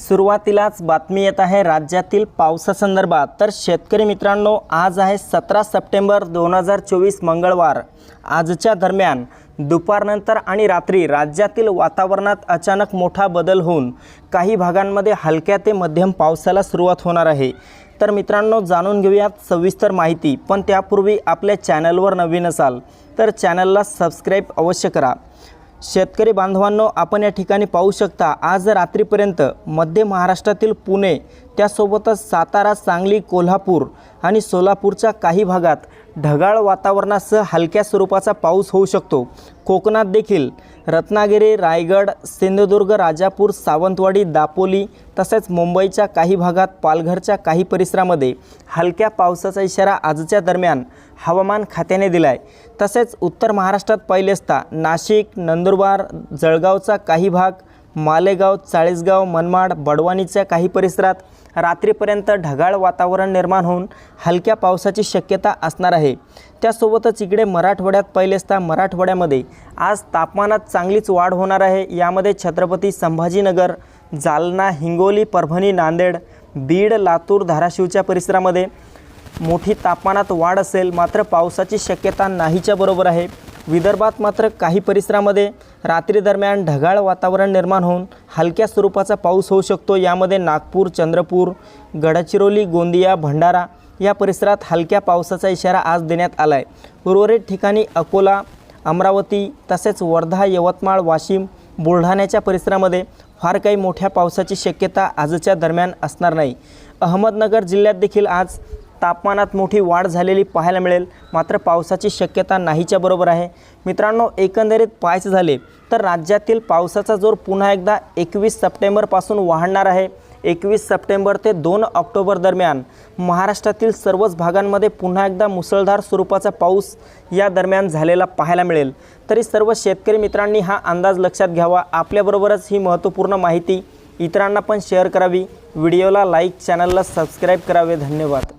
सुरुवातीलाच बातमी येत आहे राज्यातील पावसासंदर्भात. तर शेतकरी मित्रांनो आज आहे सतरा सप्टेंबर दोन हजार चोवीस मंगळवार. आजच्या दरम्यान दुपारनंतर आणि रात्री राज्यातील वातावरणात अचानक मोठा बदल होऊन काही भागांमध्ये हलक्या ते मध्यम पावसाला सुरुवात होणार आहे. तर मित्रांनो जाणून घेऊयात सविस्तर माहिती. पण त्यापूर्वी आपल्या चॅनलवर नवीन असाल तर चॅनलला सबस्क्राईब अवश्य करा. शेतकरी बांधवांनो आपण या ठिकाणी पाहू शकता आज रात्रीपर्यंत मध्य महाराष्ट्रातील पुणे त्यासोबतच सातारा सांगली कोल्हापूर आणि सोलापूरच्या काही भागात ढगाळ वातावरणासह हलक्या स्वरूपाचा पाऊस होऊ शकतो. कोकणात देखील रत्नागिरी रायगड सिंधुदुर्ग राजापूर सावंतवाडी दापोली तसेच मुंबईच्या काही भागात पालघरच्या काही परिसरामध्ये हलक्या पावसाचा इशारा आजच्या दरम्यान हवामान खात्याने दिला आहे तसेच उत्तर महाराष्ट्रात पहिले असता नाशिक नंदुरबार जळगावचा काही भाग मालेगाव चाळीसगाव मनमाड बडवानीच्या काही परिसरात रात्रीपर्यंत ढगाळ वातावरण निर्माण होऊन हलक्या पावसाची शक्यता असणार आहे. त्यासोबतच इकडे मराठवाड्यात पहिले असता मराठवाड्यामध्ये आज तापमानात चांगलीच वाढ होणार आहे. यामध्ये छत्रपती संभाजीनगर जालना हिंगोली परभणी नांदेड बीड लातूर धाराशिवच्या परिसरामध्ये मोठी तापमानात वाढ असेल. मात्र पावसाची शक्यता नाहीच्या बरोबर आहे. विदर्भात मात्र काही परिसरामध्ये रात्रीदरम्यान ढगाळ वातावरण निर्माण होऊन हलक्या स्वरूपाचा पाऊस होऊ शकतो. यामध्ये नागपूर चंद्रपूर गडचिरोली गोंदिया भंडारा या परिसरात हलक्या पावसाचा इशारा आज देण्यात आला आहे उर्वरित ठिकाणी अकोला अमरावती तसेच वर्धा यवतमाळ वाशिम बुलढाण्याच्या परिसरामध्ये फार काही मोठ्या पावसाची शक्यता आजच्या दरम्यान असणार नाही. अहमदनगर जिल्ह्यात देखील आज तापमानात मोठी वाढ झालेली पाहायला मिळेल. मात्र पावसाची शक्यता नाहीच्या बरोबर आहे. मित्रांनो एकंदरीत पाहायचं झाले तर राज्यातील पावसाचा जोर पुन्हा एकदा एकवीस सप्टेंबरपासून वाढणार आहे. एकवीस सप्टेंबर ते दोन ऑक्टोबर दरम्यान महाराष्ट्रातील सर्वच भागांमध्ये पुन्हा एकदा मुसळधार स्वरूपाचा पाऊस या दरम्यान झालेला पाहायला मिळेल. तरी सर्व शेतकरी मित्रांनी हा अंदाज लक्षात घ्यावा. आपल्याबरोबरच ही महत्त्वपूर्ण माहिती इतरांना पण शेअर करावी. व्हिडिओला लाईक चॅनलला सबस्क्राईब करावे. धन्यवाद.